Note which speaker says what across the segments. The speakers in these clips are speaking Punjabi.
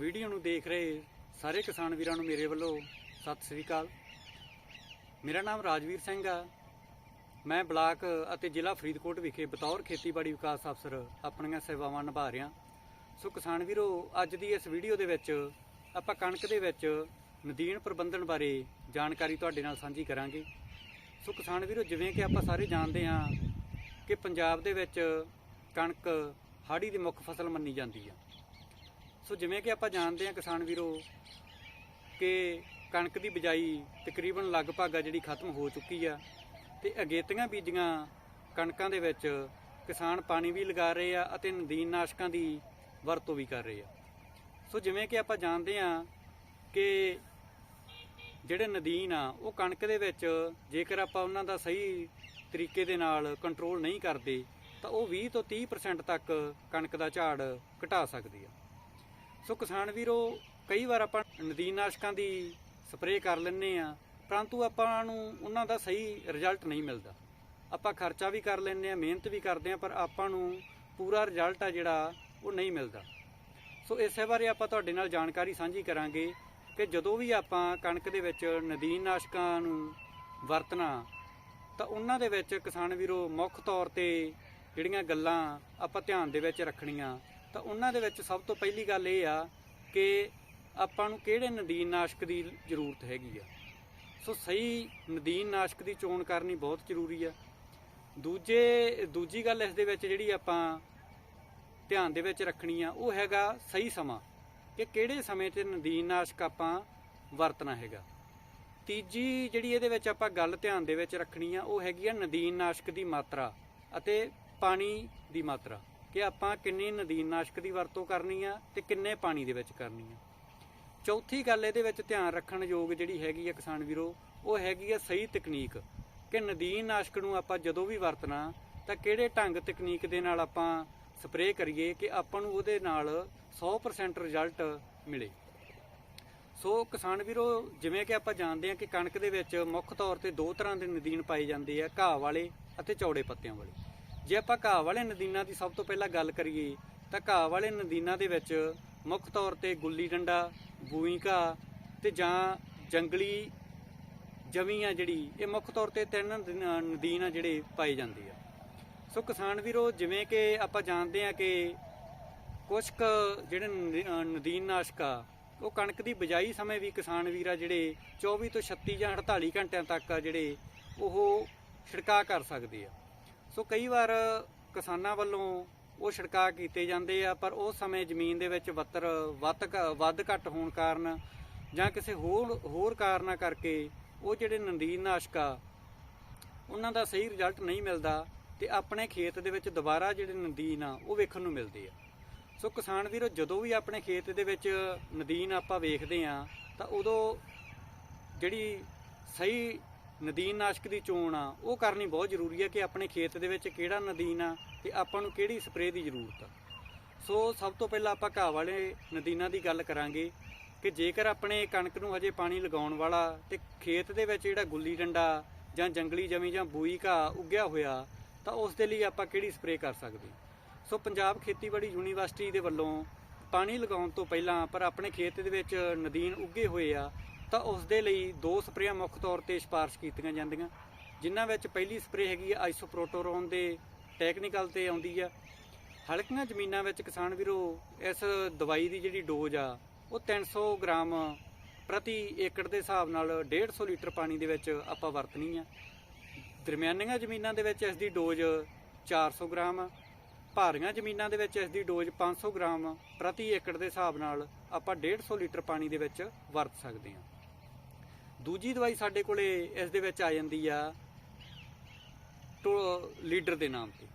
Speaker 1: ਵੀਡੀਓ ਨੂੰ ਦੇਖ ਰਹੇ ਸਾਰੇ ਕਿਸਾਨ ਵੀਰਾਂ ਨੂੰ ਮੇਰੇ ਵੱਲੋਂ ਸਤਿ ਸ੍ਰੀ ਅਕਾਲ। ਮੇਰਾ ਨਾਮ ਰਾਜਵੀਰ ਸਿੰਘ ਆ। ਮੈਂ ਬਲਾਕ ਅਤੇ ਜ਼ਿਲ੍ਹਾ ਫਰੀਦਕੋਟ ਵਿਖੇ ਬਤੌਰ ਖੇਤੀਬਾੜੀ ਵਿਕਾਸ ਅਫਸਰ ਆਪਣੀਆਂ ਸੇਵਾਵਾਂ ਨਿਭਾ ਰਿਹਾ। ਸੋ ਕਿਸਾਨ ਵੀਰੋ, ਅੱਜ ਦੀ ਇਸ ਵੀਡੀਓ ਦੇ ਵਿੱਚ ਆਪਾਂ ਕਣਕ ਦੇ ਵਿੱਚ ਨਦੀਨ ਪ੍ਰਬੰਧਨ ਬਾਰੇ ਜਾਣਕਾਰੀ ਤੁਹਾਡੇ ਨਾਲ ਸਾਂਝੀ ਕਰਾਂਗੇ। ਸੋ ਕਿਸਾਨ ਵੀਰੋ, ਜਿਵੇਂ ਕਿ ਆਪਾਂ ਸਾਰੇ ਜਾਣਦੇ ਹਾਂ ਕਿ ਪੰਜਾਬ ਦੇ ਵਿੱਚ ਕਣਕ ਹਾੜੀ ਦੀ ਮੁੱਖ ਫਸਲ ਮੰਨੀ ਜਾਂਦੀ ਆ। ਸੋ ਜਿਵੇਂ ਕਿ ਆਪਾਂ ਜਾਣਦੇ ਹਾਂ ਕਿਸਾਨ ਵੀਰੋ ਕਿ ਕਣਕ ਦੀ ਬਿਜਾਈ ਤਕਰੀਬਨ ਲਗਭਗ ਆ ਜਿਹੜੀ ਖਤਮ ਹੋ ਚੁੱਕੀ ਆ ਤੇ ਅਗੇਤੀਆਂ ਬੀਜੀਆਂ ਕਣਕਾਂ ਦੇ ਵਿੱਚ ਕਿਸਾਨ ਪਾਣੀ ਵੀ ਲਗਾ ਰਹੇ ਆ ਅਤੇ ਨਦੀਨ ਨਾਸ਼ਕਾਂ ਦੀ ਵਰਤੋਂ ਵੀ ਕਰ ਰਹੇ ਆ। ਸੋ ਜਿਵੇਂ ਕਿ ਆਪਾਂ ਜਾਣਦੇ ਹਾਂ ਕਿ ਜਿਹੜੇ ਨਦੀਨ ਆ, ਉਹ ਕਣਕ ਦੇ ਵਿੱਚ ਜੇਕਰ ਆਪਾਂ ਉਹਨਾਂ ਦਾ ਸਹੀ ਤਰੀਕੇ ਦੇ ਨਾਲ ਕੰਟਰੋਲ ਨਹੀਂ ਕਰਦੇ, ਤਾਂ ਉਹ 20 ਤੋਂ 30% ਤੱਕ ਕਣਕ ਦਾ ਝਾੜ ਘਟਾ ਸਕਦੀ ਆ। ਸੋ ਕਿਸਾਨ ਵੀਰੋ, ਕਈ ਵਾਰ ਆਪਾਂ ਨਦੀਨਨਾਸ਼ਕਾਂ ਦੀ ਸਪਰੇਅ ਕਰ ਲੈਂਦੇ ਆ ਪਰੰਤੂ ਆਪਾਂ ਨੂੰ ਉਹਨਾਂ ਦਾ ਸਹੀ ਰਿਜ਼ਲਟ ਨਹੀਂ ਮਿਲਦਾ। ਆਪਾਂ ਖਰਚਾ ਵੀ ਕਰ ਲੈਂਦੇ ਆ ਮਿਹਨਤ ਵੀ ਕਰਦੇ ਆ ਪਰ ਆਪਾਂ ਨੂੰ ਪੂਰਾ ਰਿਜ਼ਲਟ ਆ ਜਿਹੜਾ, ਉਹ ਨਹੀਂ ਮਿਲਦਾ। ਸੋ ਇਸੇ ਬਾਰੇ ਆਪਾਂ ਤੁਹਾਡੇ ਨਾਲ ਜਾਣਕਾਰੀ ਸਾਂਝੀ ਕਰਾਂਗੇ ਕਿ ਜਦੋਂ ਵੀ ਆਪਾਂ ਕਣਕ ਦੇ ਵਿੱਚ ਨਦੀਨਨਾਸ਼ਕਾਂ ਨੂੰ ਵਰਤਣਾ, ਤਾਂ ਉਹਨਾਂ ਦੇ ਵਿੱਚ ਕਿਸਾਨ ਵੀਰੋ, ਮੁੱਖ ਤੌਰ ਤੇ ਜਿਹੜੀਆਂ ਗੱਲਾਂ ਆਪਾਂ ਧਿਆਨ ਦੇ ਵਿੱਚ ਰੱਖਣੀਆਂ ਤਾਂ ਉਹਨਾਂ ਦੇ ਵਿੱਚ ਸਭ ਤੋਂ ਪਹਿਲੀ ਗੱਲ ਇਹ ਆ ਕਿ ਆਪਾਂ ਨੂੰ ਕਿਹੜੇ ਨਦੀਨ ਨਾਸ਼ਕ ਦੀ ਜ਼ਰੂਰਤ ਹੈਗੀ ਆ। ਸੋ ਸਹੀ ਨਦੀਨ ਨਾਸ਼ਕ ਦੀ ਚੋਣ ਕਰਨੀ ਬਹੁਤ ਜ਼ਰੂਰੀ ਆ। ਦੂਜੇ, ਦੂਜੀ ਗੱਲ ਇਸ ਦੇ ਵਿੱਚ ਜਿਹੜੀ ਆਪਾਂ ਧਿਆਨ ਦੇ ਵਿੱਚ ਰੱਖਣੀ ਆ, ਉਹ ਹੈਗਾ ਸਹੀ ਸਮਾਂ ਕਿ ਕਿਹੜੇ ਸਮੇਂ ਤੇ ਨਦੀਨ ਨਾਸ਼ਕ ਆਪਾਂ ਵਰਤਣਾ ਹੈਗਾ। ਤੀਜੀ ਜਿਹੜੀ ਇਹਦੇ ਵਿੱਚ ਆਪਾਂ ਗੱਲ ਧਿਆਨ ਦੇ ਵਿੱਚ ਰੱਖਣੀ ਆ, ਉਹ ਹੈਗੀ ਆ ਨਦੀਨ ਨਾਸ਼ਕ ਦੀ ਮਾਤਰਾ ਅਤੇ ਪਾਣੀ ਦੀ ਮਾਤਰਾ। ਕਿ ਆਪਾਂ ਕਿੰਨੀ ਨਦੀਨਨਾਸ਼ਕ ਦੀ ਵਰਤੋਂ ਕਰਨੀ ਆ ਤੇ ਕਿੰਨੇ ਪਾਣੀ ਦੇ ਵਿੱਚ ਕਰਨੀ ਆ। ਚੌਥੀ ਗੱਲ ਇਹਦੇ ਵਿੱਚ ਧਿਆਨ ਰੱਖਣ ਯੋਗ ਜਿਹੜੀ ਹੈਗੀ ਆ ਕਿਸਾਨ ਵੀਰੋ, ਉਹ ਹੈਗੀ ਆ ਸਹੀ ਤਕਨੀਕ। ਕਿ ਨਦੀਨਨਾਸ਼ਕ ਨੂੰ ਆਪਾਂ ਜਦੋਂ ਵੀ ਵਰਤਣਾ, ਤਾਂ ਕਿਹੜੇ ਢੰਗ ਤਕਨੀਕ ਦੇ ਨਾਲ ਆਪਾਂ ਸਪਰੇਅ ਕਰੀਏ ਕਿ ਆਪਾਂ ਨੂੰ ਉਹਦੇ ਨਾਲ 100% ਰਿਜ਼ਲਟ ਮਿਲੇ। ਸੋ ਕਿਸਾਨ ਵੀਰੋ, ਜਿਵੇਂ ਕਿ ਆਪਾਂ ਜਾਣਦੇ ਹਾਂ ਕਿ ਕਣਕ ਦੇ ਵਿੱਚ ਮੁੱਖ ਤੌਰ ਤੇ ਦੋ ਤਰ੍ਹਾਂ ਦੇ ਨਦੀਨ ਪਾਏ ਜਾਂਦੇ ਆ, ਘਾਹ ਵਾਲੇ ਅਤੇ ਚੌੜੇ ਪੱਤਿਆਂ ਵਾਲੇ। ਜੇ ਆਪਾਂ ਘਾਹ ਵਾਲੇ ਨਦੀਨਾਂ ਦੀ ਸਭ ਤੋਂ ਪਹਿਲਾਂ ਗੱਲ ਕਰੀਏ, ਤਾਂ ਘਾਹ ਵਾਲੇ ਨਦੀਨਾਂ ਦੇ ਵਿੱਚ ਮੁੱਖ ਤੌਰ ਤੇ ਗੁੱਲੀ ਡੰਡਾ, ਬੂਈ ਘਾਹ ਤੇ ਜਾਂ ਜੰਗਲੀ ਜਮੀ ਆ ਜਿਹੜੀ, ਇਹ ਮੁੱਖ ਤੌਰ ਤੇ ਤਿੰਨ ਨਦੀਨ ਆ ਜਿਹੜੇ ਪਾਏ ਜਾਂਦੇ ਆ। ਸੋ ਕਿਸਾਨ ਵੀਰੋ, ਜਿਵੇਂ ਕਿ ਆਪਾਂ ਜਾਣਦੇ ਆ ਕਿ ਕੁਝ ਕੁ ਜਿਹੜੇ ਨਦੀਨ ਨਾਸ਼ਕ ਆ, ਉਹ ਕਣਕ ਦੀ ਬਿਜਾਈ ਸਮੇਂ ਵੀ ਕਿਸਾਨ ਵੀਰ ਆ ਜਿਹੜੇ 24 ਤੋਂ 36 ਜਾਂ 48 ਘੰਟਿਆਂ ਤੱਕ ਆ ਜਿਹੜੇ ਉਹ ਛਿੜਕਾਅ ਕਰ ਸਕਦੇ ਆ। ਸੋ ਕਈ ਵਾਰ ਕਿਸਾਨਾਂ ਵੱਲੋਂ ਉਹ ਛਿੜਕਾਅ ਕੀਤੇ ਜਾਂਦੇ ਆ, ਪਰ ਉਸ ਸਮੇਂ ਜ਼ਮੀਨ ਦੇ ਵਿੱਚ ਵੱਤਰ ਵੱਧ ਘ- ਵੱਧ ਘੱਟ ਹੋਣ ਕਾਰਨ ਜਾਂ ਕਿਸੇ ਹੋਰ ਹੋਰ ਕਾਰਨਾਂ ਕਰਕੇ ਉਹ ਜਿਹੜੇ ਨਦੀਨਨਾਸ਼ਕ ਆ, ਉਹਨਾਂ ਦਾ ਸਹੀ ਰਿਜ਼ਲਟ ਨਹੀਂ ਮਿਲਦਾ ਤੇ ਆਪਣੇ ਖੇਤ ਦੇ ਵਿੱਚ ਦੁਬਾਰਾ ਜਿਹੜੇ ਨਦੀਨ ਆ, ਉਹ ਵੇਖਣ ਨੂੰ ਮਿਲਦੇ ਆ। ਸੋ ਕਿਸਾਨ ਵੀਰੋ, ਜਦੋਂ ਵੀ ਆਪਣੇ ਖੇਤ ਦੇ ਵਿੱਚ ਨਦੀਨ ਆਪਾਂ ਵੇਖਦੇ ਆ, ਤਾਂ ਉਦੋਂ ਜਿਹੜੀ ਸਹੀ ਨਦੀਨਨਾਸ਼ਕ ਦੀ ਚੋਣ ਆ, ਉਹ ਕਰਨੀ ਬਹੁਤ ਜ਼ਰੂਰੀ ਹੈ ਕਿ ਆਪਣੇ ਖੇਤ ਦੇ ਵਿੱਚ ਕਿਹੜਾ ਨਦੀਨ ਆ ਤੇ ਆਪਾਂ ਨੂੰ ਕਿਹੜੀ ਸਪਰੇਅ ਦੀ ਜ਼ਰੂਰਤ ਆ। ਸੋ ਸਭ ਤੋਂ ਪਹਿਲਾਂ ਆਪਾਂ ਘਾਹ ਵਾਲੇ ਨਦੀਨਾਂ ਦੀ ਗੱਲ ਕਰਾਂਗੇ ਕਿ ਜੇਕਰ ਆਪਣੇ ਕਣਕ ਨੂੰ ਹਜੇ ਪਾਣੀ ਲਗਾਉਣ ਵਾਲਾ ਤੇ ਖੇਤ ਦੇ ਵਿੱਚ ਜਿਹੜਾ ਗੁੱਲੀ ਡੰਡਾ ਜਾਂ ਜੰਗਲੀ ਜਮੀ ਜਾਂ ਬੂਈ ਘਾਹ ਉੱਗਿਆ ਹੋਇਆ, ਤਾਂ ਉਸ ਦੇ ਲਈ ਆਪਾਂ ਕਿਹੜੀ ਸਪਰੇਅ ਕਰ ਸਕਦੇ? ਸੋ ਪੰਜਾਬ ਖੇਤੀਬਾੜੀ ਯੂਨੀਵਰਸਿਟੀ ਦੇ ਵੱਲੋਂ ਪਾਣੀ ਲਗਾਉਣ ਤੋਂ ਪਹਿਲਾਂ ਪਰ ਆਪਣੇ ਖੇਤ ਦੇ ਵਿੱਚ ਨਦੀਨ ਉੱਗੇ ਹੋਏ ਆ ਤਾਂ ਉਸ ਦੇ ਲਈ ਦੋ ਸਪਰੇਆਂ ਮੁੱਖ ਤੌਰ ਤੇ ਸਿਫਾਰਸ਼ ਕੀਤੀਆਂ ਜਾਂਦੀਆਂ, ਜਿਨ੍ਹਾਂ ਵਿੱਚ ਪਹਿਲੀ ਸਪਰੇਅ ਹੈਗੀ ਆ ਆਈਸੋਪ੍ਰੋਟੋਰੋਨ ਦੇ ਟੈਕਨੀਕਲ ਤੇ ਆਉਂਦੀ ਆ। ਹਲਕੀਆਂ ਜ਼ਮੀਨਾਂ ਵਿੱਚ ਕਿਸਾਨ ਵੀਰੋ, ਇਸ ਦਵਾਈ ਦੀ ਜਿਹੜੀ ਡੋਜ਼ ਆ, ਉਹ 300 ਗ੍ਰਾਮ ਪ੍ਰਤੀ ਏਕੜ ਦੇ ਹਿਸਾਬ ਨਾਲ 150 ਲੀਟਰ ਪਾਣੀ ਦੇ ਵਿੱਚ ਆਪਾਂ ਵਰਤਣੀ ਆ। ਦਰਮਿਆਨੀਆਂ ਜ਼ਮੀਨਾਂ ਦੇ ਵਿੱਚ ਇਸ ਦੀ ਡੋਜ਼ 400 ਗ੍ਰਾਮ ਭਾਰੀਆਂ ਜ਼ਮੀਨਾਂ ਦੇ ਵਿੱਚ ਇਸ ਦੀ ਡੋਜ਼ 500 ਗ੍ਰਾਮ ਪ੍ਰਤੀ ਏਕੜ ਦੇ ਹਿਸਾਬ ਨਾਲ ਆਪਾਂ 150 ਲੀਟਰ ਪਾਣੀ ਦੇ ਵਿੱਚ ਵਰਤ ਸਕਦੇ ਹਾਂ ਦੂਜੀ ਦਵਾਈ ਸਾਡੇ ਕੋਲੇ ਇਸ ਦੇ ਵਿੱਚ ਆ ਜਾਂਦੀ ਆ ਟੋ ਲੀਡਰ ਦੇ ਨਾਮ ਤੇ।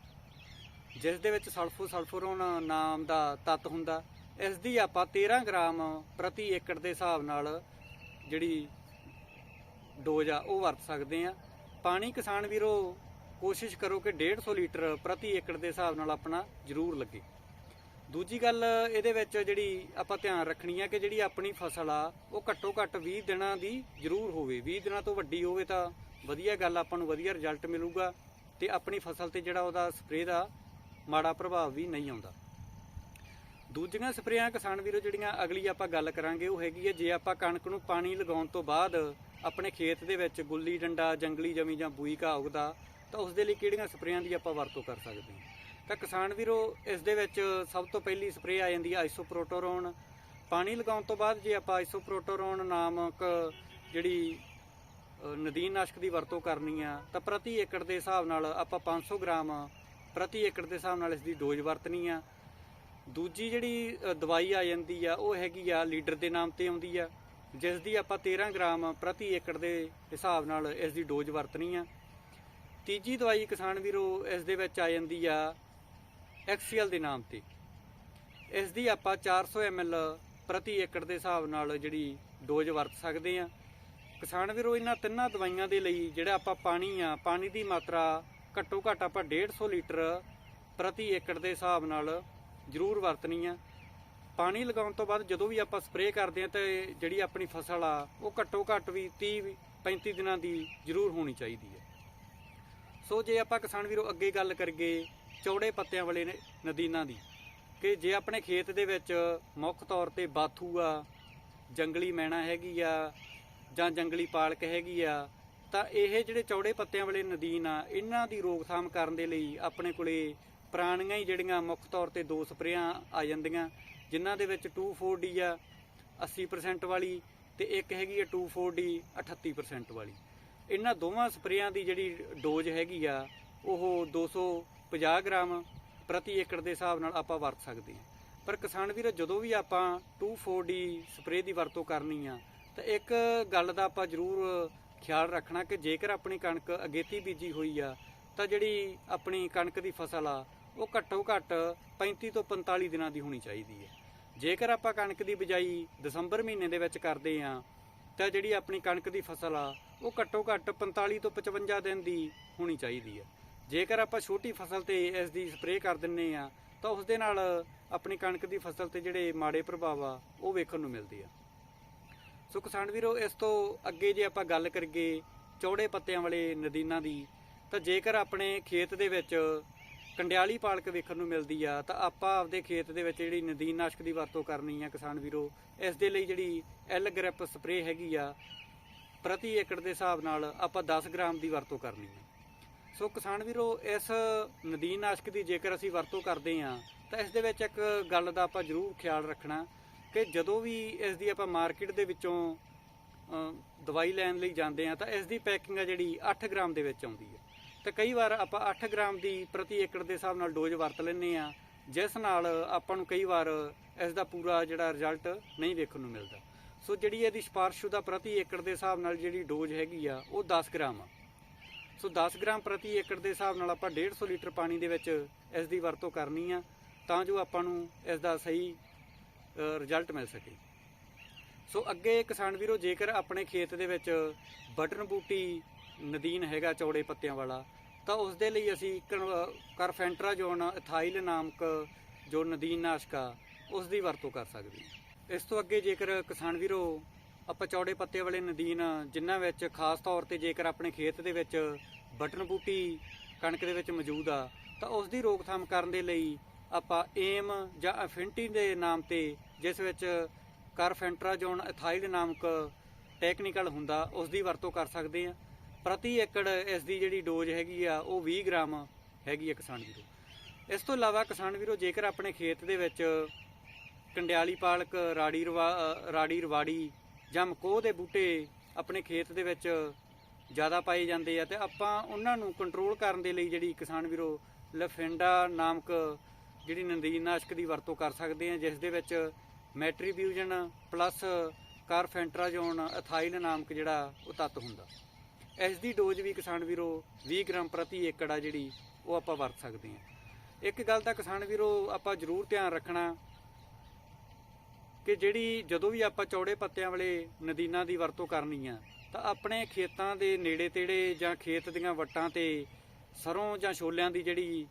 Speaker 1: ਜਿਸ ਦੇ ਵਿੱਚ ਸਲਫੋ ਸਲਫੋਰੋਨ ਨਾਮ ਦਾ ਤੱਤ ਹੁੰਦਾ। ਇਸ ਦੀ ਆਪਾਂ 13 ਗ੍ਰਾਮ ਪ੍ਰਤੀ ਏਕੜ ਦੇ ਹਿਸਾਬ ਨਾਲ ਜਿਹੜੀ ਡੋਜ਼ ਆ, ਉਹ ਵਰਤ ਸਕਦੇ ਆ। ਪਾਣੀ ਕਿਸਾਨ ਵੀਰੋ, ਕੋਸ਼ਿਸ਼ ਕਰੋ ਕਿ 150 ਲੀਟਰ ਪ੍ਰਤੀ ਏਕੜ ਦੇ ਹਿਸਾਬ ਨਾਲ ਆਪਣਾ ਜ਼ਰੂਰ ਲੱਗੇ। ਦੂਜੀ ਗੱਲ ਇਹਦੇ ਵਿੱਚ ਜਿਹੜੀ ਆਪਾਂ ਧਿਆਨ ਰੱਖਣੀ ਹੈ ਕਿ ਜਿਹੜੀ ਆਪਣੀ ਫਸਲ ਆ, ਉਹ ਘੱਟੋ ਘੱਟ 20 ਦਿਨਾਂ ਦੀ ਜ਼ਰੂਰ ਹੋਵੇ। 20 ਦਿਨਾਂ ਤੋਂ ਵੱਡੀ ਹੋਵੇ ਤਾਂ ਵਧੀਆ ਗੱਲ ਆਪਾਂ ਨੂੰ ਵਧੀਆ ਰਿਜ਼ਲਟ ਮਿਲੂਗਾ ਤੇ ਆਪਣੀ ਫਸਲ ਤੇ ਜਿਹੜਾ ਉਹਦਾ ਸਪਰੇਅ ਦਾ ਮਾੜਾ ਪ੍ਰਭਾਵ ਵੀ ਨਹੀਂ ਆਉਂਦਾ। ਦੂਜੀਆਂ ਸਪਰੇਆਂ ਕਿਸਾਨ ਵੀਰੋ ਜਿਹੜੀਆਂ ਅਗਲੀ ਆਪਾਂ ਗੱਲ ਕਰਾਂਗੇ, ਉਹ ਹੈਗੀ ਹੈ ਜੇ ਆਪਾਂ ਕਣਕ ਨੂੰ ਪਾਣੀ ਲਗਾਉਣ ਤੋਂ ਬਾਅਦ ਆਪਣੇ ਖੇਤ ਦੇ ਵਿੱਚ ਗੁੱਲੀ ਡੰਡਾ, ਜੰਗਲੀ ਜਮੀ ਜਾਂ ਬੂਈ ਘਾਹ ਉਗਦਾ, ਤਾਂ ਉਸ ਦੇ ਲਈ ਕਿਹੜੀਆਂ ਸਪਰੇਆਂ ਦੀ ਆਪਾਂ ਵਰਤੋਂ ਕਰ ਸਕਦੇ ਹਾਂ? ਤਾਂ ਕਿਸਾਨ ਵੀਰੋ ਇਸ ਦੇ ਵਿੱਚ ਸਭ ਤੋਂ ਪਹਿਲੀ ਸਪਰੇਅ ਆ ਜਾਂਦੀ ਹੈ ਆਈਸੋਪ੍ਰੋਟੋਰੋਨ ਪਾਣੀ ਲਗਾਉਣ ਤੋਂ ਬਾਅਦ ਜੇ ਆਪਾਂ ਆਈਸੋਪ੍ਰੋਟੋਰੋਨ ਨਾਮਕ ਜਿਹੜੀ ਅ, ਨਦੀਨਨਾਸ਼ਕ ਦੀ ਵਰਤੋਂ ਕਰਨੀ ਆ ਤਾਂ ਪ੍ਰਤੀ ਏਕੜ ਦੇ ਹਿਸਾਬ ਨਾਲ ਆਪਾਂ 500 ਗ੍ਰਾਮ ਪ੍ਰਤੀ ਏਕੜ ਦੇ ਹਿਸਾਬ ਨਾਲ ਇਸ ਦੀ ਡੋਜ਼ ਵਰਤਣੀ ਆ। ਦੂਜੀ ਜਿਹੜੀ ਦਵਾਈ ਆ ਜਾਂਦੀ ਆ ਉਹ ਹੈਗੀ ਆ ਲੀਡਰ ਦੇ ਨਾਮ ਤੇ ਆਉਂਦੀ ਆ ਜਿਸ ਦੀ ਆਪਾਂ 13 ਗ੍ਰਾਮ ਪ੍ਰਤੀ ਏਕੜ ਦੇ ਹਿਸਾਬ ਨਾਲ ਇਸ ਦੀ ਡੋਜ਼ ਵਰਤਣੀ ਆ। ਤੀਜੀ ਦਵਾਈ ਕਿਸਾਨ ਵੀਰੋ ਇਸ ਦੇ ਵਿੱਚ ਆ ਜਾਂਦੀ ਆ ਐਕਸੀਐਲ ਦੇ ਨਾਮ ਤੇ। ਇਸ ਦੀ ਆਪਾਂ 400 ml ਪ੍ਰਤੀ ਏਕੜ ਦੇ ਹਿਸਾਬ ਨਾਲ ਜਿਹੜੀ ਡੋਜ਼ ਵਰਤ ਸਕਦੇ ਆ ਕਿਸਾਨ ਵੀਰੋ, ਇਹਨਾਂ ਤਿੰਨਾਂ ਦਵਾਈਆਂ ਦੇ ਲਈ ਜਿਹੜਾ ਆਪਾਂ ਪਾਣੀ ਆ, ਪਾਣੀ ਦੀ ਮਾਤਰਾ ਘੱਟੋ ਘੱਟ ਆਪਾਂ 150 ਲੀਟਰ ਪ੍ਰਤੀ ਏਕੜ ਦੇ ਹਿਸਾਬ ਨਾਲ ਜ਼ਰੂਰ ਵਰਤਣੀ ਆ। ਪਾਣੀ ਲਗਾਉਣ ਤੋਂ ਬਾਅਦ ਜਦੋਂ ਵੀ ਆਪਾਂ ਸਪਰੇਅ ਕਰਦੇ ਆ ਤੇ ਜਿਹੜੀ ਆਪਣੀ ਫਸਲ ਆ, ਉਹ ਘੱਟੋ ਘੱਟ ਵੀ 30 35 ਦਿਨਾਂ ਦੀ ਜ਼ਰੂਰ ਹੋਣੀ ਚਾਹੀਦੀ ਹੈ। ਸੋ ਜੇ ਆਪਾਂ ਕਿਸਾਨ ਵੀਰੋ ਅੱਗੇ ਗੱਲ ਕਰੀਏ ਚੌੜੇ ਪੱਤਿਆਂ ਵਾਲੇ ਨੇ- ਨਦੀਨਾਂ ਦੀ। ਕਿ ਜੇ ਆਪਣੇ ਖੇਤ ਦੇ ਵਿੱਚ ਮੁੱਖ ਤੌਰ ਤੇ ਬਾਥੂ ਆ ਜੰਗਲੀ ਮੈਣਾ ਹੈਗੀ ਆ ਜਾਂ ਜੰਗਲੀ ਪਾਲਕ ਹੈਗੀ ਆ ਤਾਂ ਇਹ ਜਿਹੜੇ ਚੌੜੇ ਪੱਤਿਆਂ ਵਾਲੇ ਨਦੀਨ ਆ ਇਹਨਾਂ ਦੀ ਰੋਕਥਾਮ ਕਰਨ ਦੇ ਲਈ ਆਪਣੇ ਕੋਲੇ ਪੁਰਾਣੀਆਂ ਹੀ ਜਿਹੜੀਆਂ ਮੁੱਖ ਤੌਰ ਤੇ ਦੋ ਸਪਰੇਆਂ ਆ ਜਾਂਦੀਆਂ ਜਿਨ੍ਹਾਂ ਦੇ ਵਿੱਚ 2,4-D ਆ 80% ਵਾਲੀ ਤੇ ਇੱਕ ਹੈਗੀ ਆ 2,4-D 38% ਵਾਲੀ। ਇਹਨਾਂ ਦੋਵਾਂ ਸਪਰੇਆਂ ਦੀ ਜਿਹੜੀ ਡੋਜ਼ ਹੈਗੀ ਆ ਉਹ 250 ਗ੍ਰਾਮ ਪ੍ਰਤੀ ਏਕੜ ਦੇ ਹਿਸਾਬ ਨਾਲ ਆਪਾਂ ਵਰਤ ਸਕਦੇ ਹਾਂ। ਪਰ ਕਿਸਾਨ ਵੀਰ ਜਦੋਂ ਵੀ ਆਪਾਂ 2,4-D ਸਪਰੇਅ ਦੀ ਵਰਤੋਂ ਕਰਨੀ ਆ ਤਾਂ ਇੱਕ ਗੱਲ ਦਾ ਆਪਾਂ ਜ਼ਰੂਰ ਖਿਆਲ ਰੱਖਣਾ ਕਿ ਜੇਕਰ ਆਪਣੀ ਕਣਕ ਅਗੇਤੀ ਬੀਜੀ ਹੋਈ ਆ ਤਾਂ ਜਿਹੜੀ ਆਪਣੀ ਕਣਕ ਦੀ ਫਸਲ ਆ ਉਹ ਘੱਟੋ ਘੱਟ 35 ਤੋਂ 45 ਦਿਨਾਂ ਦੀ ਹੋਣੀ ਚਾਹੀਦੀ ਹੈ। ਜੇਕਰ ਆਪਾਂ ਕਣਕ ਦੀ ਬਿਜਾਈ ਦਸੰਬਰ ਮਹੀਨੇ ਦੇ ਵਿੱਚ ਕਰਦੇ ਆ ਤਾਂ ਜਿਹੜੀ ਆਪਣੀ ਕਣਕ ਦੀ ਫਸਲ ਆ ਉਹ ਘੱਟੋ ਘੱਟ 45 ਤੋਂ 55 ਦਿਨ ਦੀ ਹੋਣੀ ਚਾਹੀਦੀ ਹੈ। ਜੇਕਰ ਆਪਾਂ ਛੋਟੀ ਫਸਲ ਤੇ ਇਸ ਦੀ ਸਪਰੇਅ ਕਰ ਦਿੰਨੇ ਆ, ਤਾਂ ਉਸ ਦੇ ਨਾਲ ਆਪਣੀ ਕਣਕ ਦੀ ਫਸਲ ਤੇ ਜਿਹੜੇ ਮਾੜੇ ਪ੍ਰਭਾਵ ਆ, ਉਹ ਵੇਖਣ ਨੂੰ ਮਿਲਦੇ ਆ। ਸੋ ਕਿਸਾਨ ਵੀਰੋ, ਇਸ ਤੋਂ ਅੱਗੇ ਜੇ ਆਪਾਂ ਗੱਲ ਕਰੀਏ ਚੌੜੇ ਪੱਤਿਆਂ ਵਾਲੇ ਨਦੀਨਾਂ ਦੀ, ਤਾਂ ਜੇਕਰ ਆਪਣੇ ਖੇਤ ਦੇ ਵਿੱਚ ਕੰਡਿਆਲੀ ਪਾਲਕ ਵੇਖਣ ਨੂੰ ਮਿਲਦੀ ਆ, ਤਾਂ ਆਪਾਂ ਆਪਦੇ ਖੇਤ ਦੇ ਵਿੱਚ ਜਿਹੜੀ ਨਦੀਨਨਾਸ਼ਕ ਦੀ ਵਰਤੋਂ ਕਰਨੀ ਆ ਕਿਸਾਨ ਵੀਰੋ, ਇਸ ਦੇ ਲਈ ਜਿਹੜੀ ਐਲ ਗ੍ਰਿਪ ਸਪਰੇਅ ਹੈਗੀ ਆ, ਪ੍ਰਤੀ ਏਕੜ ਦੇ ਹਿਸਾਬ ਨਾਲ ਆਪਾਂ 10 ਗ੍ਰਾਮ ਦੀ ਵਰਤੋਂ ਕਰਨੀ ਆ। ਸੋ ਕਿਸਾਨ ਵੀਰੋ, ਇਸ ਨਦੀਨਨਾਸ਼ਕ ਦੀ ਜੇਕਰ ਅਸੀਂ ਵਰਤੋਂ ਕਰਦੇ ਹਾਂ, ਤਾਂ ਇਸ ਦੇ ਵਿੱਚ ਇੱਕ ਗੱਲ ਦਾ ਆਪਾਂ ਜ਼ਰੂਰ ਖਿਆਲ ਰੱਖਣਾ ਕਿ ਜਦੋਂ ਵੀ ਇਸ ਦੀ ਆਪਾਂ ਮਾਰਕੀਟ ਦੇ ਵਿੱਚੋਂ ਦਵਾਈ ਲੈਣ ਲਈ ਜਾਂਦੇ ਹਾਂ, ਤਾਂ ਇਸ ਦੀ ਪੈਕਿੰਗ ਆ ਜਿਹੜੀ 8 ਗ੍ਰਾਮ ਦੇ ਵਿੱਚ ਆਉਂਦੀ ਹੈ। ਤੇ ਕਈ ਵਾਰ ਆਪਾਂ 8 ਗ੍ਰਾਮ ਦੀ ਪ੍ਰਤੀ ਏਕੜ ਦੇ ਹਿਸਾਬ ਨਾਲ ਡੋਜ਼ ਵਰਤ ਲੈਂਦੇ ਆ ਜਿਸ ਨਾਲ ਆਪਾਂ ਨੂੰ ਕਈ ਵਾਰ ਇਸ ਦਾ ਪੂਰਾ ਜਿਹੜਾ ਰਿਜ਼ਲਟ ਨਹੀਂ ਵੇਖਣ ਨੂੰ ਮਿਲਦਾ। ਸੋ ਜਿਹੜੀ ਇਹਦੀ ਸਿਫਾਰਸ਼ੁਦਾ ਪ੍ਰਤੀ ਏਕੜ ਦੇ ਹਿਸਾਬ ਨਾਲ ਜਿਹੜੀ ਡੋਜ਼ ਹੈਗੀ ਆ, ਉਹ 10 ਗ੍ਰਾਮ ਆ। ਸੋ 10 ਗ੍ਰਾਮ ਪ੍ਰਤੀ ਏਕੜ ਦੇ ਹਿਸਾਬ ਨਾਲ ਆਪਾਂ 150 ਲੀਟਰ ਪਾਣੀ ਦੇ ਵਿੱਚ ਇਸ ਦੀ ਵਰਤੋਂ ਕਰਨੀ ਆ, ਤਾਂ ਜੋ ਆਪਾਂ ਨੂੰ ਇਸ ਦਾ ਸਹੀ ਰਿਜ਼ਲਟ ਮਿਲ ਸਕੇ। ਸੋ ਅੱਗੇ ਕਿਸਾਨ ਵੀਰੋ, ਜੇਕਰ ਆਪਣੇ ਖੇਤ ਦੇ ਵਿੱਚ ਬਟਨ ਬੂਟੀ ਨਦੀਨ ਹੈਗਾ ਚੌੜੇ ਪੱਤਿਆਂ ਵਾਲਾ, ਤਾਂ ਉਸ ਦੇ ਲਈ ਅਸੀਂ ਕਰਫੈਂਟਰਾਜੋਨ ਇਥਾਈਲ ਨਾਮਕ ਜੋ ਨਦੀਨ ਨਾਸ਼ਕ ਆ ਉਸ ਦੀ ਵਰਤੋਂ ਕਰ ਸਕਦੇ ਹਾਂ। ਇਸ ਤੋਂ ਅੱਗੇ ਜੇਕਰ ਕਿਸਾਨ ਵੀਰੋ ਆਪਾਂ ਚੌੜੇ ਪੱਤੇ ਵਾਲੇ ਨਦੀਨ, ਜਿਨ੍ਹਾਂ ਵਿੱਚ ਖਾਸ ਤੌਰ ਤੇ ਜੇਕਰ ਆਪਣੇ ਖੇਤ ਦੇ ਵਿੱਚ ਬਟਨ ਬੂਟੀ ਕਣਕ ਦੇ ਵਿੱਚ ਮੌਜੂਦ ਆ, ਤਾਂ ਉਸ ਦੀ ਰੋਕਥਾਮ ਕਰਨ ਦੇ ਲਈ ਆਪਾਂ ਏਮ ਜਾਂ ਅਫਿਨਟੀ ਦੇ ਨਾਮ ਤੇ, ਜਿਸ ਵਿੱਚ ਕਰਫੈਂਟਰਾਜੋਨ ਇਥਾਈਲ ਨਾਮਕ ਟੈਕਨੀਕਲ ਹੁੰਦਾ ਉਸ ਦੀ ਵਰਤੋਂ ਕਰ ਸਕਦੇ ਆ ਪ੍ਰਤੀ ਏਕੜ ਇਸ ਦੀ ਜਿਹੜੀ ਡੋਜ਼ ਹੈਗੀ ਆ, ਉਹ 20 ਗ੍ਰਾਮ ਹੈਗੀ ਆ ਕਿਸਾਨ ਵੀਰੋ। ਇਸ ਤੋਂ ਇਲਾਵਾ ਕਿਸਾਨ ਵੀਰੋ, ਜੇਕਰ ਆਪਣੇ ਖੇਤ ਦੇ ਵਿੱਚ ਕੰਡਿਆਲੀ ਪਾਲਕ, ਰਾੜੀ ਰਵਾ, ਰਾੜੀ ਰਵਾੜੀ ਜਾਂ ਮਕੋਹ ਦੇ ਬੂਟੇ ਆਪਣੇ ਖੇਤ ਦੇ ਵਿੱਚ ਜ਼ਿਆਦਾ ਪਾਏ ਜਾਂਦੇ ਆ ਤੇ ਆਪਾਂ ਉਹਨਾਂ ਨੂੰ ਕੰਟਰੋਲ ਕਰਨ ਦੇ ਲਈ ਜਿਹੜੀ ਕਿਸਾਨ ਵੀਰੋ ਲਫੈਂਡਾ ਨਾਮਕ ਜਿਹੜੀ ਨਦੀਨਨਾਸ਼ਕ ਦੀ ਵਰਤੋਂ ਕਰ ਸਕਦੇ ਆ, ਜਿਸ ਦੇ ਵਿੱਚ ਮੈਟਰੀਬਿਊਜਨ ਪਲੱਸ ਕਾਰਫੈਂਟਰਾਜੋਨ ਅਥਾਈਨ ਨਾਮਕ ਜਿਹੜਾ ਉਹ ਤੱਤ ਹੁੰਦਾ। ਇਸ ਦੀ ਡੋਜ਼ ਵੀ ਕਿਸਾਨ ਵੀਰੋ 20 ਗ੍ਰਾਮ ਪ੍ਰਤੀ ਏਕੜ ਆ ਜਿਹੜੀ ਉਹ ਆਪਾਂ ਵਰਤ ਸਕਦੇ ਹਾਂ ਇੱਕ ਗੱਲ ਤਾਂ ਕਿਸਾਨ ਵੀਰੋ ਆਪਾਂ ਜ਼ਰੂਰ ਧਿਆਨ ਰੱਖਣਾ ਕਿ ਜਿਹੜੀ ਜਦੋਂ ਵੀ ਆਪਾਂ ਚੌੜੇ ਪੱਤਿਆਂ ਵਾਲੇ ਨਦੀਨਾਂ ਦੀ ਵਰਤੋਂ ਕਰਨੀ ਆ, ਤਾਂ ਆਪਣੇ ਖੇਤਾਂ ਦੇ ਨੇੜੇ ਤੇੜੇ ਜਾਂ ਖੇਤ ਦੀਆਂ ਵੱਟਾਂ ਤੇ ਸਰੋਂ ਜਾਂ ਛੋਲਿਆਂ ਦੀ ਜਿਹੜੀ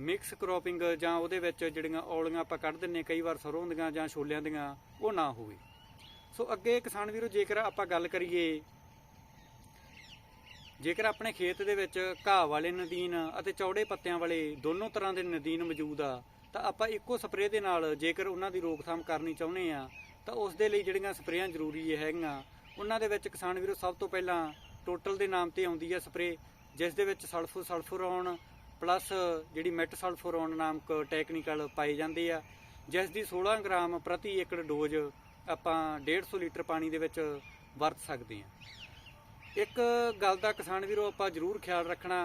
Speaker 1: ਮਿਕਸ ਕ੍ਰੋਪਿੰਗ ਜਾਂ ਉਹਦੇ ਵਿੱਚ ਜਿਹੜੀਆਂ ਔਲੀਆਂ ਆਪਾਂ ਕੱਢ ਦਿੰਨੇ ਕਈ ਵਾਰ ਸਰੋਂ ਦੀਆਂ ਜਾਂ ਛੋਲਿਆਂ ਦੀਆਂ, ਉਹ ਨਾ ਹੋਵੇ। ਸੋ ਅੱਗੇ ਕਿਸਾਨ ਵੀਰੋ, ਜੇਕਰ ਆਪਾਂ ਗੱਲ ਕਰੀਏ, ਜੇਕਰ ਆਪਣੇ ਖੇਤ ਦੇ ਵਿੱਚ ਘਾਹ ਵਾਲੇ ਨਦੀਨ ਅਤੇ ਚੌੜੇ ਪੱਤਿਆਂ ਵਾਲੇ ਦੋਨੋਂ ਤਰ੍ਹਾਂ ਦੇ ਨਦੀਨ ਮੌਜੂਦ ਆ ਤਾਂ ਆਪਾਂ ਇੱਕੋ ਸਪਰੇਅ ਦੇ ਨਾਲ ਜੇਕਰ ਉਹਨਾਂ ਦੀ ਰੋਕਥਾਮ ਕਰਨੀ ਚਾਹੁੰਦੇ ਆ, ਤਾਂ ਉਸ ਦੇ ਲਈ ਜਿਹੜੀਆਂ ਸਪਰੇਆਂ ਜ਼ਰੂਰੀ ਹੈਗੀਆਂ, ਉਹਨਾਂ ਦੇ ਵਿੱਚ ਕਿਸਾਨ ਵੀਰੋ ਸਭ ਤੋਂ ਪਹਿਲਾਂ ਟੋਟਲ ਦੇ ਨਾਮ ਤੇ ਆਉਂਦੀ ਹੈ ਸਪਰੇਅ, ਜਿਸ ਦੇ ਵਿੱਚ ਸਲਫੋ ਸਲਫਰੋਨ ਪਲੱਸ ਜਿਹੜੀ ਮੈਟ ਸਲਫਰੋਨ ਨਾਮਕ ਟੈਕਨੀਕਲ ਪਾਏ ਜਾਂਦੇ ਆ, ਜਿਸ ਦੀ 16 ਗ੍ਰਾਮ ਪ੍ਰਤੀ ਏਕੜ ਡੋਜ਼ ਆਪਾਂ 150 ਲੀਟਰ ਪਾਣੀ ਦੇ ਵਿੱਚ ਵਰਤ ਸਕਦੇ ਹਾਂ ਇੱਕ ਗੱਲ ਦਾ ਕਿਸਾਨ ਵੀਰੋ ਆਪਾਂ ਜ਼ਰੂਰ ਖਿਆਲ ਰੱਖਣਾ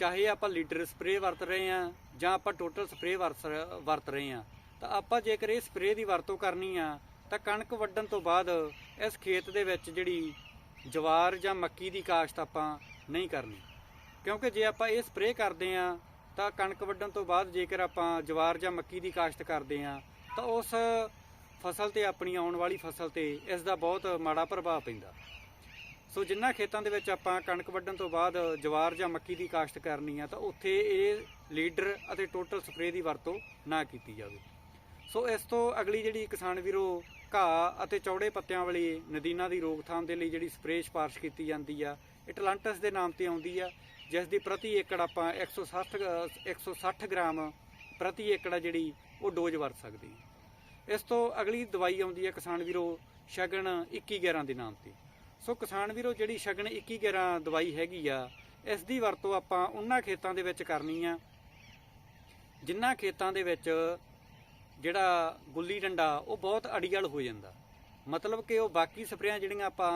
Speaker 1: ਚਾਹੇ ਆਪਾਂ ਲੀਟਰ ਸਪਰੇਅ ਵਰਤ ਰਹੇ ਹਾਂ ਜਾਂ ਆਪਾਂ ਟੋਟਲ ਸਪਰੇਅ ਵਰਤ ਵਰਤ ਰਹੇ ਹਾਂ, ਤਾਂ ਆਪਾਂ ਜੇਕਰ ਇਹ ਸਪਰੇਅ ਦੀ ਵਰਤੋਂ ਕਰਨੀ ਆ, ਤਾਂ ਕਣਕ ਵੱਢਣ ਤੋਂ ਬਾਅਦ ਇਸ ਖੇਤ ਦੇ ਵਿੱਚ ਜਿਹੜੀ ਜਵਾਰ ਜਾਂ ਮੱਕੀ ਦੀ ਕਾਸ਼ਤ ਆਪਾਂ ਨਹੀਂ ਕਰਨੀ। ਕਿਉਂਕਿ ਜੇ ਆਪਾਂ ਇਹ ਸਪਰੇਅ ਕਰਦੇ ਆ ਤਾਂ ਕਣਕ ਵੱਢਣ ਤੋਂ ਬਾਅਦ ਜੇਕਰ ਆਪਾਂ ਜਵਾਰ ਜਾਂ ਮੱਕੀ ਦੀ ਕਾਸ਼ਤ ਕਰਦੇ ਆ ਤਾਂ ਉਸ ਫਸਲ ਤੇ ਆਪਣੀ ਆਉਣ ਵਾਲੀ ਫਸਲ ਤੇ ਇਸ ਦਾ ਬਹੁਤ ਮਾੜਾ ਪ੍ਰਭਾਵ ਪੈਂਦਾ। ਸੋ ਜਿੰਨਾ ਖੇਤਾਂ ਦੇ ਵਿੱਚ ਆਪਾਂ ਕਣਕ ਵੱਢਣ ਤੋਂ ਬਾਅਦ ਜਵਾਰ ਜਾਂ ਮੱਕੀ ਦੀ ਕਾਸ਼ਤ ਕਰਨੀ ਆ ਤਾਂ ਉੱਥੇ ਇਹ ਲੀਡਰ ਅਤੇ ਟੋਟਲ ਸਪਰੇਅ ਦੀ ਵਰਤੋਂ ਨਾ ਕੀਤੀ ਜਾਵੇ। ਸੋ ਇਸ ਤੋਂ ਅਗਲੀ ਜਿਹੜੀ ਕਿਸਾਨ ਵੀਰੋ ਘਾਹ ਅਤੇ ਚੌੜੇ ਪੱਤਿਆਂ ਵਾਲੀ ਨਦੀਨਾਂ ਦੀ ਰੋਕਥਾਮ ਦੇ ਲਈ ਜਿਹੜੀ ਸਪਰੇਅ ਸਿਫਾਰਿਸ਼ ਕੀਤੀ ਜਾਂਦੀ ਆ ਇਟਲਾਂਟਸ ਦੇ ਨਾਮ ਤੇ ਆਉਂਦੀ ਆ ਜਿਸ ਦੀ ਪ੍ਰਤੀ ਏਕੜ ਆਪਾਂ 160 ਅ, 160 ਗ੍ਰਾਮ ਪ੍ਰਤੀ ਏਕੜ ਆ ਜਿਹੜੀ ਉਹ ਡੋਜ਼ ਵਰਤ ਸਕਦੇ ਇਸ ਤੋਂ ਅਗਲੀ ਦਵਾਈ ਆਉਂਦੀ ਹੈ ਕਿਸਾਨ ਵੀਰੋ ਸ਼ਗਨ 2111 ਦੇ ਨਾਮ ਤੇ। ਸੋ ਕਿਸਾਨ ਵੀਰੋ, ਜਿਹੜੀ ਸ਼ਗਨ 2111 ਦਵਾਈ ਹੈਗੀ ਆ, ਇਸ ਦੀ ਵਰਤੋਂ ਆਪਾਂ ਉਹਨਾਂ ਖੇਤਾਂ ਦੇ ਵਿੱਚ ਕਰਨੀ ਆ ਜਿਨ੍ਹਾਂ ਖੇਤਾਂ ਦੇ ਵਿੱਚ ਜਿਹੜਾ ਗੁੱਲੀ ਡੰਡਾ, ਉਹ ਬਹੁਤ ਅੜੀਅਲ ਹੋ ਜਾਂਦਾ। ਮਤਲਬ ਕਿ ਉਹ ਬਾਕੀ ਸਪਰੇਆਂ ਜਿਹੜੀਆਂ ਆਪਾਂ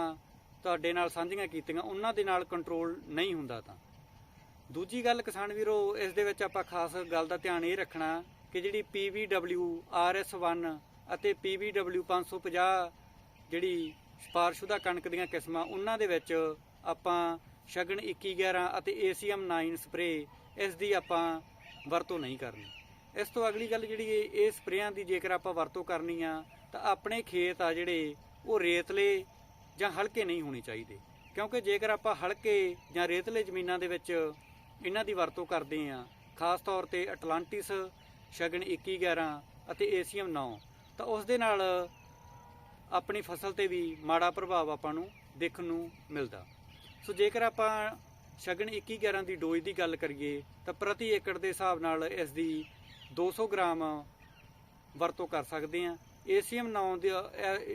Speaker 1: ਤੁਹਾਡੇ ਨਾਲ ਸਾਂਝੀਆਂ ਕੀਤੀਆਂ, ਉਹਨਾਂ ਦੇ ਨਾਲ ਕੰਟਰੋਲ ਨਹੀਂ ਹੁੰਦਾ ਤਾਂ। ਦੂਜੀ ਗੱਲ ਕਿਸਾਨ ਵੀਰੋ, ਇਸ ਦੇ ਵਿੱਚ ਆਪਾਂ ਖਾਸ ਗੱਲ ਦਾ ਧਿਆਨ ਇਹ ਰੱਖਣਾ ਕਿ ਜਿਹੜੀ PVW RS1 ਅਤੇ PVW 550 ਜਿਹੜੀ ਸਪਾਰਸ਼ੁਦਾ ਕਣਕ ਦੀਆਂ ਕਿਸਮਾਂ, ਉਹਨਾਂ ਦੇ ਵਿੱਚ ਆਪਾਂ ਸ਼ਗਨ 2111 ਅਤੇ ACM 9 ਸਪਰੇਅ, ਇਸ ਦੀ ਆਪਾਂ ਵਰਤੋਂ ਨਹੀਂ ਕਰਨੀ। ਇਸ ਤੋਂ ਅਗਲੀ ਗੱਲ ਜਿਹੜੀ ਇਹ ਇਹ ਸਪਰੇਆਂ ਦੀ ਜੇਕਰ ਆਪਾਂ ਵਰਤੋਂ ਕਰਨੀ ਆ, ਤਾਂ ਆਪਣੇ ਖੇਤ ਆ ਜਿਹੜੇ, ਉਹ ਰੇਤਲੇ ਜਾਂ ਹਲਕੇ ਨਹੀਂ ਹੋਣੇ ਚਾਹੀਦੇ। ਕਿਉਂਕਿ ਜੇਕਰ ਆਪਾਂ ਹਲਕੇ ਜਾਂ ਰੇਤਲੇ ਜ਼ਮੀਨਾਂ ਦੇ ਵਿੱਚ ਇਹਨਾਂ ਦੀ ਵਰਤੋਂ ਕਰਦੇ ਆ, ਖਾਸ ਤੌਰ ਤੇ ਅਟਲਾਂਟਿਸ, ਸ਼ਗਨ 2111 ਅਤੇ ਏਸੀਅਮ 9 ਤਾਂ ਉਸ ਦੇ ਨਾਲ ਆਪਣੀ ਫਸਲ ਤੇ ਵੀ ਮਾੜਾ ਪ੍ਰਭਾਵ ਆਪਾਂ ਨੂੰ ਦੇਖਣ ਨੂੰ ਮਿਲਦਾ। ਸੋ ਜੇਕਰ ਆਪਾਂ ਸ਼ਗਨ 2111 ਦੀ ਡੋਜ਼ ਦੀ ਗੱਲ ਕਰੀਏ, ਤਾਂ ਪ੍ਰਤੀ ਏਕੜ ਦੇ ਹਿਸਾਬ ਨਾਲ ਇਸ ਦੀ 200 ਗ੍ਰਾਮ ਵਰਤੋਂ ਕਰ ਸਕਦੇ ਆ ਏਸੀਐਮ 9 ਦੀ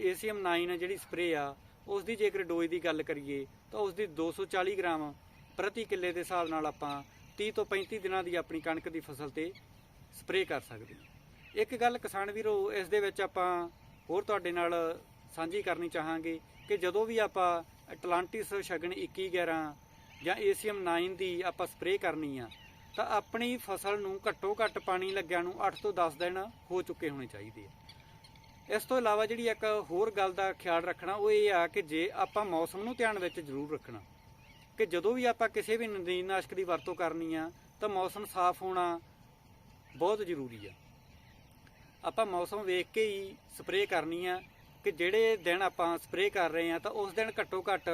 Speaker 1: ਏਸੀਐਮ 9 ਜਿਹੜੀ ਸਪਰੇਅ ਆ, ਉਸ ਦੀ ਜੇਕਰ ਡੋਜ਼ ਦੀ ਗੱਲ ਕਰੀਏ, ਤਾਂ ਉਸ ਦੀ 240 ਗ੍ਰਾਮ ਪ੍ਰਤੀ ਕਿੱਲੇ ਦੇ ਹਿਸਾਬ ਨਾਲ ਆਪਾਂ 30 ਤੋਂ 35 ਦਿਨਾਂ ਦੀ ਆਪਣੀ ਕਣਕ ਦੀ ਫਸਲ ਤੇ ਸਪਰੇਅ ਕਰ ਸਕਦੇ ਹਾਂ। ਇੱਕ ਗੱਲ ਕਿਸਾਨ ਵੀਰੋ, ਇਸ ਦੇ ਵਿੱਚ ਆਪਾਂ ਹੋਰ ਤੁਹਾਡੇ ਨਾਲ ਸਾਂਝੀ ਕਰਨੀ ਚਾਹਾਂਗੇ ਕਿ ਜਦੋਂ ਵੀ ਆਪਾਂ ਅਟਲਾਂਟਿਸ ਸ਼ਗਨ 2111 ਜਾਂ ਏਸੀਐਮ 9 ਦੀ ਆਪਾਂ ਸਪਰੇਅ ਕਰਨੀ ਆ, ਤਾਂ ਆਪਣੀ ਫਸਲ ਨੂੰ ਘੱਟੋ ਘੱਟ ਪਾਣੀ ਲੱਗਿਆ ਨੂੰ 8 ਤੋਂ 10 ਦਿਨ ਹੋ ਚੁੱਕੇ ਹੋਣੇ ਚਾਹੀਦੇ ਆ। ਇਸ ਤੋਂ ਇਲਾਵਾ ਜਿਹੜੀ ਇੱਕ ਹੋਰ ਗੱਲ ਦਾ ਖਿਆਲ ਰੱਖਣਾ, ਉਹ ਇਹ ਆ ਕਿ ਜੇ ਆਪਾਂ ਮੌਸਮ ਨੂੰ ਧਿਆਨ ਵਿੱਚ ਜ਼ਰੂਰ ਰੱਖਣਾ, ਕਿ ਜਦੋਂ ਵੀ ਆਪਾਂ ਕਿਸੇ ਵੀ ਨਦੀਨਨਾਸ਼ਕ ਦੀ ਵਰਤੋਂ ਕਰਨੀ ਆ, ਤਾਂ ਮੌਸਮ ਸਾਫ਼ ਹੋਣਾ ਬਹੁਤ ਜ਼ਰੂਰੀ ਆ। ਆਪਾਂ ਮੌਸਮ ਵੇਖ ਕੇ ਹੀ ਸਪਰੇਅ ਕਰਨੀ ਆ ਕਿ ਜਿਹੜੇ ਦਿਨ ਆਪਾਂ ਸਪਰੇਅ ਕਰ ਰਹੇ ਆ ਤਾਂ ਉਸ ਦਿਨ ਘੱਟੋ ਘੱਟ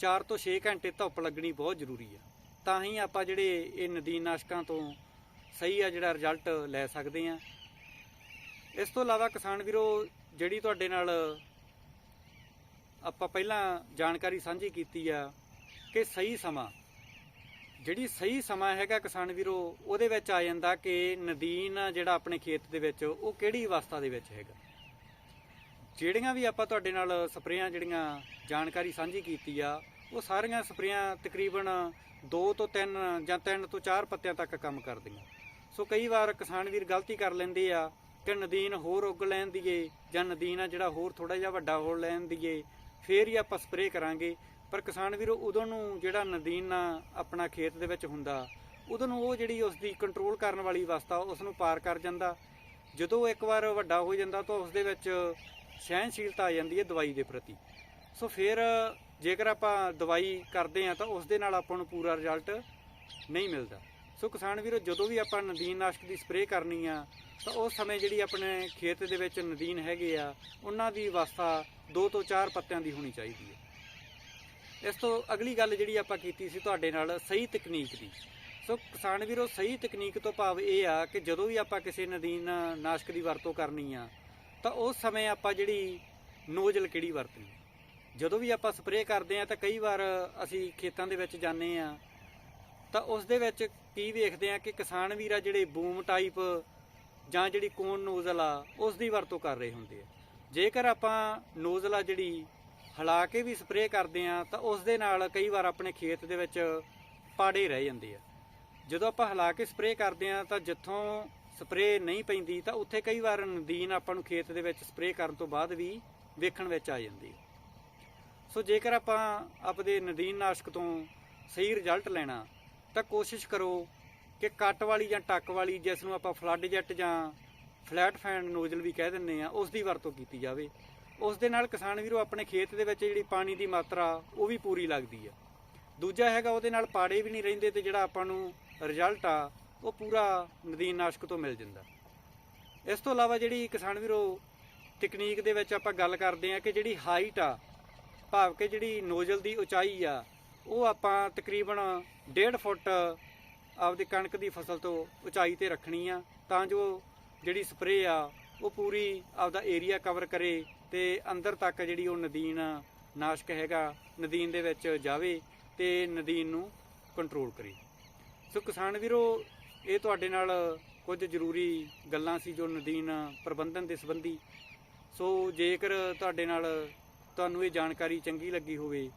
Speaker 1: 4 ਤੋਂ 6 ਘੰਟੇ ਧੁੱਪ ਲੱਗਣੀ ਬਹੁਤ ਜ਼ਰੂਰੀ ਆ। ਤਾਂ ਹੀ ਆਪਾਂ ਜਿਹੜੇ ਇਹ ਨਦੀਨਨਾਸ਼ਕਾਂ ਤੋਂ ਸਹੀ ਆ ਜਿਹੜਾ ਰਿਜ਼ਲਟ ਲੈ ਸਕਦੇ ਆ ਇਸ ਤੋਂ ਇਲਾਵਾ ਕਿਸਾਨ ਵੀਰੋ, ਜਿਹੜੀ ਤੁਹਾਡੇ ਨਾਲ ਆਪਾਂ ਪਹਿਲਾਂ ਜਾਣਕਾਰੀ ਸਾਂਝੀ ਕੀਤੀ ਆ ਕਿ ਸਹੀ ਸਮਾਂ, ਜਿਹੜੀ ਸਹੀ ਸਮਾਂ ਹੈਗਾ ਕਿਸਾਨ ਵੀਰੋ, ਉਹਦੇ ਵਿੱਚ ਆ ਜਾਂਦਾ ਕਿ ਨਦੀਨ ਆ ਜਿਹੜਾ ਆਪਣੇ ਖੇਤ ਦੇ ਵਿੱਚ, ਉਹ ਕਿਹੜੀ ਅਵਸਥਾ ਦੇ ਵਿੱਚ ਹੈਗਾ। ਜਿਹੜੀਆਂ ਵੀ ਆਪਾਂ ਤੁਹਾਡੇ ਨਾਲ ਸਪਰੇਆਂ ਜਿਹੜੀਆਂ ਜਾਣਕਾਰੀ ਸਾਂਝੀ ਕੀਤੀ ਆ, ਉਹ ਸਾਰੀਆਂ ਸਪਰੇਆਂ ਤਕਰੀਬਨ 2 ਤੋਂ 3 ਜਾਂ 3 ਤੋਂ 4 ਪੱਤਿਆਂ ਤੱਕ ਕੰਮ ਕਰਦੀਆਂ। ਸੋ ਕਈ ਵਾਰ ਕਿਸਾਨ ਵੀਰ ਗਲਤੀ ਕਰ ਲੈਂਦੇ ਆ ਕਿ ਨਦੀਨ ਹੋਰ ਉੱਗ ਲੈਣ ਦੀਏ ਜਾਂ ਨਦੀਨ ਆ ਜਿਹੜਾ ਹੋਰ ਥੋੜਾ ਜਿਹਾ ਵੱਡਾ ਹੋ ਲੈਣ ਦੀਏ, ਫੇਰ ਹੀ ਆਪਾਂ ਸਪਰੇਅ ਕਰਾਂਗੇ। ਪਰ ਕਿਸਾਨ ਵੀਰ, ਉਦੋਂ ਨੂੰ ਜਿਹੜਾ ਨਦੀਨ ਆ ਆਪਣਾ ਖੇਤ ਦੇ ਵਿੱਚ ਹੁੰਦਾ, ਉਦੋਂ ਨੂੰ ਉਹ ਜਿਹੜੀ ਉਸ ਦੀ ਕੰਟਰੋਲ ਕਰਨ ਵਾਲੀ ਅਵਸਥਾ ਉਸ ਨੂੰ ਪਾਰ ਕਰ ਜਾਂਦਾ। ਜਦੋਂ ਇੱਕ ਵਾਰ ਵੱਡਾ ਹੋ ਜਾਂਦਾ ਤਾਂ ਉਸ ਦੇ ਵਿੱਚ ਸਹਿਣਸ਼ੀਲਤਾ ਆ ਜਾਂਦੀ ਹੈ ਦਵਾਈ ਦੇ ਪ੍ਰਤੀ। ਸੋ ਫਿਰ ਜੇਕਰ ਆਪਾਂ ਦਵਾਈ ਕਰਦੇ ਆ ਤਾਂ ਉਸ ਦੇ ਨਾਲ ਆਪਾਂ ਨੂੰ ਪੂਰਾ ਰਿਜ਼ਲਟ ਨਹੀਂ ਮਿਲਦਾ। ਸੋ ਕਿਸਾਨ ਵੀਰੋ, ਜਦੋਂ ਵੀ ਆਪਾਂ ਨਦੀਨ ਨਾਸ਼ਕ ਦੀ ਸਪਰੇਅ ਕਰਨੀ ਆ, ਤਾਂ ਉਸ ਸਮੇਂ ਜਿਹੜੀ ਆਪਣੇ ਖੇਤ ਦੇ ਵਿੱਚ ਨਦੀਨ ਹੈਗੇ ਆ, ਉਹਨਾਂ ਦੀ ਅਵਸਥਾ 2 ਤੋਂ 4 ਪੱਤਿਆਂ ਦੀ ਹੋਣੀ ਚਾਹੀਦੀ ਹੈ। ਇਸ ਤੋਂ ਅਗਲੀ ਗੱਲ ਜਿਹੜੀ ਆਪਾਂ ਕੀਤੀ ਸੀ ਤੁਹਾਡੇ ਨਾਲ, ਸਹੀ ਤਕਨੀਕ ਦੀ। ਸੋ ਕਿਸਾਨ ਵੀਰੋ, ਸਹੀ ਤਕਨੀਕ ਤੋਂ ਭਾਵ ਇਹ ਆ ਕਿ ਜਦੋਂ ਵੀ ਆਪਾਂ ਕਿਸੇ ਨਦੀਨ ਨਾਸ਼ਕ ਦੀ ਵਰਤੋਂ ਕਰਨੀ ਆ ਤਾਂ ਉਸ ਸਮੇਂ ਆਪਾਂ ਜਿਹੜੀ ਨੋਜ਼ਲ ਕਿਹੜੀ ਵਰਤਣੀ ਜਦੋਂ ਵੀ ਆਪਾਂ ਸਪਰੇਅ ਕਰਦੇ ਆ ਤਾਂ ਕਈ ਵਾਰ ਅਸੀਂ ਖੇਤਾਂ ਦੇ ਵਿੱਚ ਜਾਂਦੇ ਆ ਤਾਂ ਉਸ ਦੇ ਵਿੱਚ ਕੀ ਵੇਖਦੇ ਆ ਕਿ ਕਿਸਾਨ ਵੀਰ ਆ ਜਿਹੜੇ ਬੂਮ ਟਾਈਪ ਜਾਂ ਜਿਹੜੀ ਕੋਨ ਨੋਜ਼ਲ ਆ, ਉਸ ਦੀ ਵਰਤੋਂ ਕਰ ਰਹੇ ਹੁੰਦੇ ਆ। ਜੇਕਰ ਆਪਾਂ ਨੋਜ਼ਲ ਆ ਜਿਹੜੀ ਹਿਲਾ ਕੇ ਵੀ ਸਪਰੇਅ ਕਰਦੇ ਆ ਤਾਂ ਉਸ ਦੇ ਨਾਲ ਕਈ ਵਾਰ ਆਪਣੇ ਖੇਤ ਦੇ ਵਿੱਚ ਪਾੜੇ ਰਹਿ ਜਾਂਦੇ ਆ। ਜਦੋਂ ਆਪਾਂ ਹਿਲਾ ਕੇ ਸਪਰੇਅ ਕਰਦੇ ਆ ਤਾਂ ਜਿੱਥੋਂ ਸਪਰੇਅ ਨਹੀਂ ਪੈਂਦੀ ਤਾਂ ਉੱਥੇ ਕਈ ਵਾਰ ਨਦੀਨ ਆਪਾਂ ਨੂੰ ਖੇਤ ਦੇ ਵਿੱਚ ਸਪਰੇਅ ਕਰਨ ਤੋਂ ਬਾਅਦ ਵੀ ਵੇਖਣ ਵਿੱਚ ਆ ਜਾਂਦੀ। ਸੋ ਜੇਕਰ ਆਪਾਂ ਆਪਦੇ ਨਦੀਨ ਨਾਸ਼ਕ ਤੋਂ ਸਹੀ ਰਿਜ਼ਲਟ ਲੈਣਾ, ਤਾਂ ਕੋਸ਼ਿਸ਼ ਕਰੋ ਕਿ ਕੱਟ ਵਾਲੀ ਜਾਂ ਟੱਕ ਵਾਲੀ, ਜਿਸ ਨੂੰ ਆਪਾਂ ਫਲੱਡ ਜੈਟ ਜਾਂ ਫਲੈਟ ਫੈਨ ਨੋਜ਼ਲ ਵੀ ਕਹਿ ਦਿੰਦੇ ਆ ਉਸ ਦੀ ਵਰਤੋਂ ਕੀਤੀ ਜਾਵੇ। ਉਸ ਦੇ ਨਾਲ ਕਿਸਾਨ ਵੀਰੋ ਆਪਣੇ ਖੇਤ ਦੇ ਵਿੱਚ ਜਿਹੜੀ ਪਾਣੀ ਦੀ ਮਾਤਰਾ, ਉਹ ਵੀ ਪੂਰੀ ਲੱਗਦੀ ਆ। ਦੂਜਾ ਹੈਗਾ ਉਹਦੇ ਨਾਲ ਪਾੜੇ ਵੀ ਨਹੀਂ ਰਹਿੰਦੇ ਤੇ ਜਿਹੜਾ ਆਪਾਂ ਨੂੰ ਰਿਜ਼ਲਟ ਆ ਉਹ ਪੂਰਾ ਨਦੀਨ ਨਾਸ਼ਕ ਤੋਂ ਮਿਲ ਜਾਂਦਾ। ਇਸ ਤੋਂ ਇਲਾਵਾ ਜਿਹੜੀ ਕਿਸਾਨ ਵੀਰੋ, ਤਕਨੀਕ ਦੇ ਵਿੱਚ ਆਪਾਂ ਗੱਲ ਕਰਦੇ ਆ ਕਿ ਜਿਹੜੀ ਹਾਈਟ ਆ, ਭਾਵ ਕਿ ਜਿਹੜੀ ਨੋਜ਼ਲ ਦੀ ਉਚਾਈ ਆ, ਉਹ ਆਪਾਂ ਤਕਰੀਬਨ 1.5 ਫੁੱਟ ਆਪਦੀ ਕਣਕ ਦੀ ਫਸਲ ਤੋਂ ਉਚਾਈ ਤੇ ਰੱਖਣੀ ਆ, ਤਾਂ ਜੋ ਜਿਹੜੀ ਸਪਰੇਅ ਆ, ਉਹ ਪੂਰੀ ਆਪਦਾ ਏਰੀਆ ਕਵਰ ਕਰੇ ਤੇ ਅੰਦਰ ਤੱਕ ਜਿਹੜੀ ਉਹ ਨਦੀਨ ਨਾਸ਼ਕ ਹੈਗਾ, ਨਦੀਨ ਦੇ ਵਿੱਚ ਜਾਵੇ ਤੇ ਨਦੀਨ ਨੂੰ ਕੰਟਰੋਲ ਕਰੇ। ਸੋ ਕਿਸਾਨ ਵੀਰੋ ਇਹ ਤੁਹਾਡੇ ਨਾਲ ਕੁਝ ਜ਼ਰੂਰੀ ਗੱਲਾਂ ਸੀ ਜੋ ਨਦੀਨ ਪ੍ਰਬੰਧਨ ਦੇ ਸੰਬੰਧੀ। ਸੋ ਜੇਕਰ ਤੁਹਾਡੇ ਨਾਲ ਤੁਹਾਨੂੰ ਇਹ ਜਾਣਕਾਰੀ ਚੰਗੀ ਲੱਗੀ ਹੋਵੇ,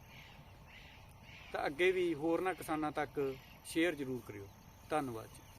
Speaker 1: ਤਾਂ ਅੱਗੇ ਵੀ ਹੋਰਨਾਂ ਕਿਸਾਨਾਂ ਤੱਕ ਸ਼ੇਅਰ ਜ਼ਰੂਰ ਕਰਿਓ। ਧੰਨਵਾਦ ਜੀ।